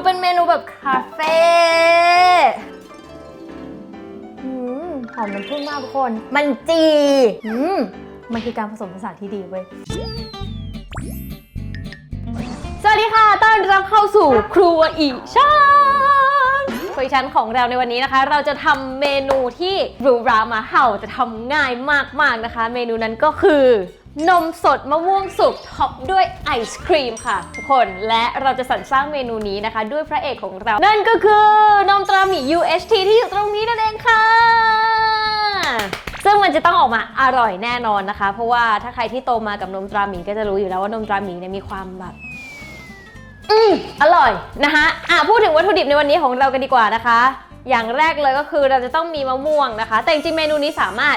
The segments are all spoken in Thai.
ดูเป็นเมนูแบบคาเฟ่อืมหอมน้ำผึ้งมากทุกคน มันจีอืมมันคือการผสมผสานที่ดีเว้ย สวัสดีค่ะ ต้อนรับเข้าสู่ครัวอีช่างคุยชั้นของเราในวันนี้นะคะ เราจะทำเมนูที่หรูหรามาเห่าจะทำง่ายมากๆนะคะ เมนูนั้นก็คือ นมสดมะม่วงสุกท็อปด้วยไอศครีมค่ะ ทุกคนและเราจะสรรสร้างเมนูนี้นะคะ ด้วยพระเอกของเรา นั่นก็คือนมตราหมี UHT ที่อยู่ตรงนี้นั่นเองค่ะ ซึ่งมันจะต้องออกมาอร่อยแน่นอนนะคะ เพราะว่าถ้าใครที่โตมากับนมตราหมีก็จะรู้อยู่แล้วว่านมตราหมีเนี่ยมีความแบบอืมอร่อยนะคะอะพูดถึงวัตถุดิบในวันนี้ของเรากันดีกว่านะคะ อย่างแรกเลยก็คือเราจะต้องมีมะม่วงนะคะ แต่จริงๆเมนูนี้สามารถ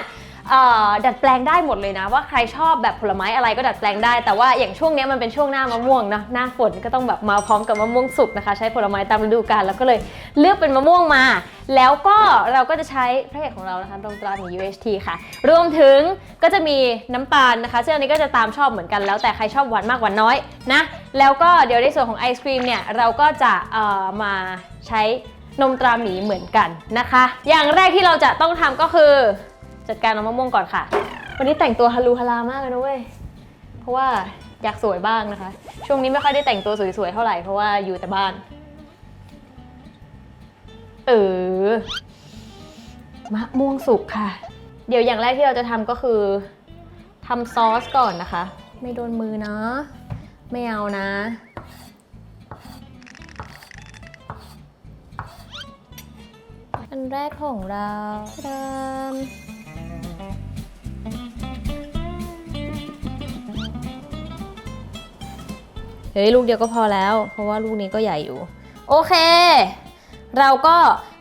ดัดแปลงได้หมดเลยนะ ว่าใครชอบแบบผลไม้อะไรก็ดัดแปลงได้ แต่ว่าอย่างช่วงนี้มันเป็นช่วงหน้ามะม่วงนะหน้าฝนก็ต้องแบบมาพร้อมกับมะม่วงสุกนะคะ ใช้ผลไม้ตามฤดูกาลแล้วก็เลยเลือกเป็นมะม่วงมา แล้วก็เราก็จะใช้พระเอกของเรานะคะตรงตราหมี UHT ค่ะ รวมถึงก็จะมีน้ำตาลนะคะซึ่งอันนี้ก็จะตามชอบเหมือนกันแล้วแต่ใครชอบหวานมากหวานน้อยนะแล้วก็เดี๋ยวในส่วนของไอศครีมเนี่ยเราก็จะมาใช้นมตราหมีเหมือนกันนะคะ อย่างแรกที่เราจะต้องทำก็คือ จัดการน้ำมะม่วงก่อนค่ะ วันนี้แต่งตัวฮาลูฮาลามากเลยนะเว้ย เพราะว่าอยากสวยบ้างนะคะ ช่วงนี้ไม่ค่อยได้แต่งตัวสวยๆเท่าไหร่เพราะว่าอยู่แต่บ้าน เออมะม่วงสุกค่ะ เดี๋ยวอย่างแรกที่เราจะทำก็คือทำซอสก่อนนะคะ ไม่โดนมือนะไม่เอานะอันแรกของเราตาม เฮ้ยลูกเดียวก็พอแล้ว เพราะว่าลูกนี้ก็ใหญ่อยู่ โอเค เราก็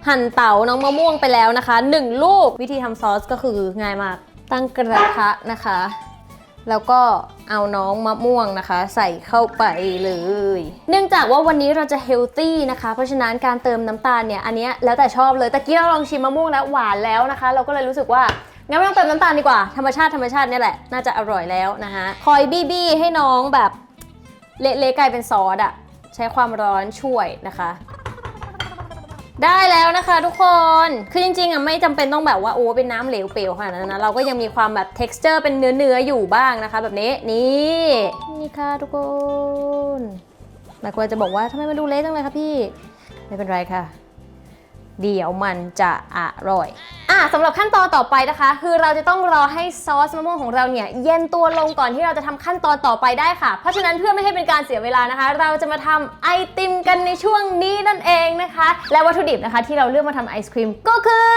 หั่นเต๋าน้องมะม่วงไปแล้วนะคะ 1 ลูกวิธีทำซอสก็คือง่ายมาก ตั้งกระทะนะคะ แล้วก็เอาน้องมะม่วงนะคะ ใส่เข้าไปเลย เนื่องจากว่าวันนี้เราจะเฮลตี้นะคะ เพราะฉะนั้นการเติมน้ำตาลเนี่ยอันนี้แล้วแต่ชอบเลยตะกี้เราลองชิมมะม่วงแล้วหวานแล้วนะคะ เราก็เลยรู้สึกว่างั้นไม่ต้องเติมน้ำตาลดีกว่า ธรรมชาติธรรมชาตินี่แหละ น่าจะอร่อยแล้วนะคะคอยบี้บี้ให้น้องแบบ เละๆกลายเป็นซอสอะใช้ความร้อนช่วยนะคะ ได้แล้วนะคะทุกคนคือจริงๆอะไม่จำเป็นต้องแบบว่าโอ้เป็นน้ำเหลวเปลวขนาดนั้นนะเราก็ยังมีความแบบ texture เป็นเนื้อเนื้อๆอยู่บ้างนะคะ แบบนี้นี่นี่ค่ะทุกคนหลายคนจะบอกว่าทำไมมันดูเละจังเลยคะพี่ไม่เป็นไรค่ะ เดี๋ยวมันจะอร่อยอะสำหรับขั้นตอนต่อไปนะคะ คือเราจะต้องรอให้ซอสมะม่วงของเราเนี่ยเย็นตัวลงก่อนที่เราจะทำขั้นตอนต่อไปได้ค่ะ เพราะฉะนั้นเพื่อไม่ให้เป็นการเสียเวลานะคะ เราจะมาทำไอติมกันในช่วงนี้นั่นเองนะคะ และวัตถุดิบนะคะที่เราเลือกมาทำไอศครีมก็คือ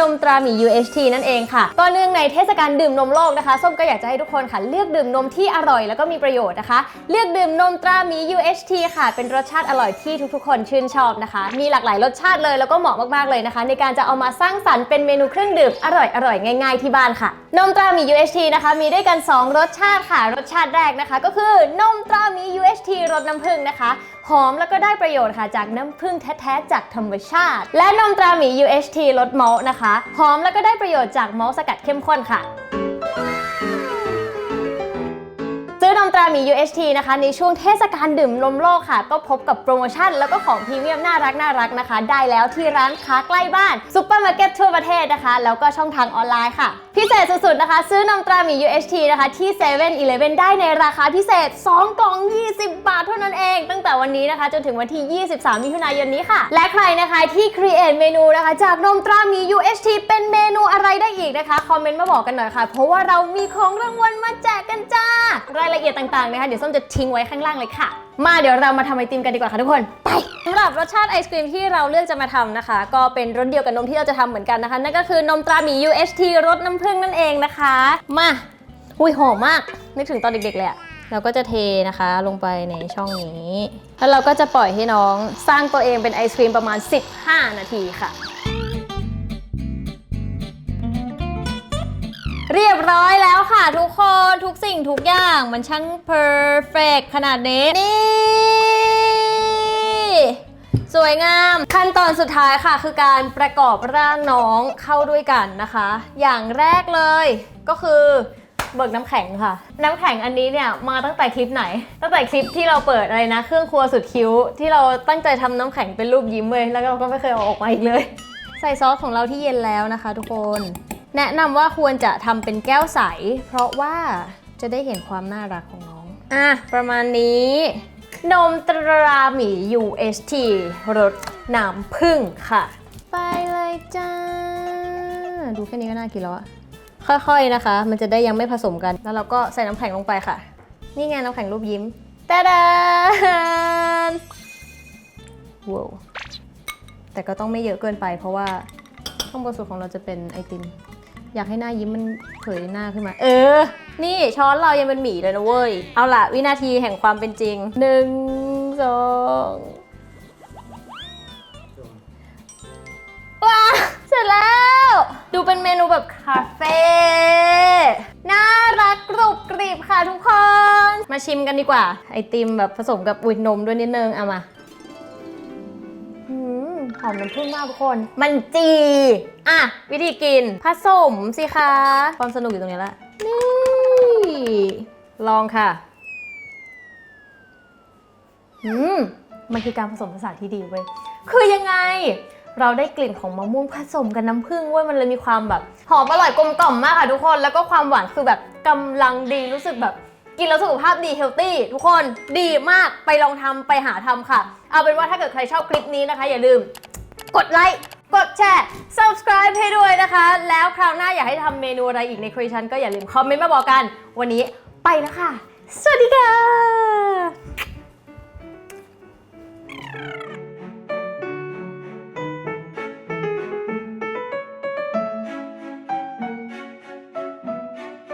นมตราหมี UHT นั่นเองค่ะก็เนื่องในเทศกาลดื่มนมโลกนะคะส้มก็อยากจะให้ทุกคนค่ะ เลือกดื่มนมที่อร่อยแล้วก็มีประโยชน์นะคะ เลือกดื่มนมตราหมี UHT ค่ะ เป็นรสชาติอร่อยที่ทุกๆ คนชื่นชอบนะคะ มีหลากหลายรสชาติเลยแล้วก็เหมาะมากๆเลยนะคะ ในการจะเอามาสร้างสรรค์เป็นเมนูเครื่องดื่มอร่อยอร่อยๆง่ายๆที่บ้านค่ะ นมตราหมี UHT นะคะมีด้วยกัน 2 รสชาติค่ะ รสชาติแรกนะคะ ก็คือนมตราหมี UHT รสน้ำผึ้งนะคะหอมแล้วก็ได้ประโยชน์ค่ะจากน้ำผึ้งแท้ๆจากธรรมชาติ และนมตราหมี UHT รสมอลต์นะคะ หอมแล้วก็ได้ประโยชน์จากมอลต์สกัดเข้มข้นค่ะ มตราหมี UHT นะคะ ในช่วงเทศกาลดื่มนมโลกค่ะ ก็พบกับโปรโมชั่น แล้วก็ของพรีเมียมน่ารักน่ารักนะคะ ได้แล้วที่ร้านค้าใกล้บ้านซุปเปอร์มาร์เก็ตทั่วประเทศนะคะ แล้วก็ช่องทางออนไลน์ค่ะ พิเศษสุดๆนะคะ ซื้อนมตราหมี UHT นะคะที่7 e เ e ่ e อได้ในราคาพิเศษ 2 กล่อง 20 บาทเท่านั้นเอง ตั้งแต่วันนี้นะคะ จนถึงวันที่ 23 มิถุนายนนี้ค่ะ และใครนะคะที่ครีเอทเมนูนะคะ จากนมตราหมี UHT เป็นเมนู อะไรได้อีกนะคะคอมเมนต์มาบอกกันหน่อยค่ะ เพราะว่าเรามีของรางวัลมาแจกกันจ้า รายละเอียดต่างๆนะคะเดี๋ยวส้มจะทิ้งไว้ข้างล่างเลยค่ะ มาเดี๋ยวเรามาทำไอติมกันดีกว่าค่ะทุกคนไปสำหรับรสชาติไอศครีมที่เราเลือกจะมาทำนะคะ ก็เป็นรสเดียวกับนมที่เราจะทำเหมือนกันนะคะ นั่นก็คือนมตราหมี UHT รสน้ำผึ้งนั่นเองนะคะ มาอุ้ยหอมมากนึกถึงตอนเด็กๆเลยอะเราก็จะเทนะคะลงไปในช่องนี้ แล้วเราก็จะปล่อยให้น้องสร้างตัวเองเป็นไอศครีมประมาณ 15 นาทีค่ะ เรียบร้อยแล้วค่ะทุกคนทุกสิ่งทุกอย่างมันช่างเพอร์เฟกขนาดนี้นี่สวยงาม ขั้นตอนสุดท้ายค่ะ คือการประกอบร่างน้องเข้าด้วยกันนะคะ อย่างแรกเลยก็คือเบิกน้ำแข็งค่ะ น้ำแข็งอันนี้เนี่ยมาตั้งแต่คลิปไหน ตั้งแต่คลิปที่เราเปิดอะไรนะ เครื่องครัวสุดคิ้ว ที่เราตั้งใจทำน้ำแข็งเป็นรูปยิ้มเลยแล้วเราก็ไม่เคยเอาออกมาอีกเลย ใส่ซอสของเราที่เย็นแล้วนะคะ ทุกคน แนะนำว่าควรจะทำเป็นแก้วใส เพราะว่าจะได้เห็นความน่ารักของน้อง อะ ประมาณนี้ นมตราหมี UST รสน้ำผึ้งค่ะ ไปเลยจ้า ดูแค่นี้ก็น่ากินแล้วอะค่อยๆนะคะ มันจะได้ยังไม่ผสมกัน แล้วเราก็ใส่น้ำแข็งลงไปค่ะ นี่ไงน้ำแข็งรูปยิ้มตาดานว้าวแต่ก็ต้องไม่เยอะเกินไปเพราะว่าข้างบนสุดของเราจะเป็นไอติม อยากให้หน้ายิ้มมันเผยหน้าขึ้นมา เออ นี่ช้อนเรายังเป็นหมีเลยนะเว้ย เอาล่ะ วินาทีแห่งความเป็นจริงหนึ่งสองว้าเสร็จแล้ว ดูเป็นเมนูแบบคาเฟ่น่ารักกรุบกริบค่ะทุกคน มาชิมกันดีกว่า ไอติมแบบผสมกับอุยนมด้วยนิดนึง เอามา หอมน้ำผึ้งมากทุกคน มันจี อะ วิธีกิน ผสมสิคะ ความสนุกอยู่ตรงนี้ละ นี่ ลองค่ะ อืม มันคือการผสมผสานที่ดีเว้ย คือยังไง เราได้กลิ่นของมะม่วงผสมกับน้ำผึ้งเว้ย มันเลยมีความแบบ หอมอร่อยกลมกล่อมมากค่ะทุกคน แล้วก็ความหวานคือแบบกำลังดี รู้สึกแบบ กินแล้วสุขภาพดีเฮลตี้ทุกคนดีมากไปลองทำไปหาทำค่ะ เอาเป็นว่าถ้าเกิดใครชอบคลิปนี้นะคะ อย่าลืม กดไลค์ กดแชร์ subscribe ให้ด้วยนะคะ แล้วคราวหน้าอยากให้ทำเมนูอะไรอีกในครีชันก็อย่าลืมคอมเมนต์มาบอกกัน วันนี้ไปแล้วค่ะ สวัสดีค่ะ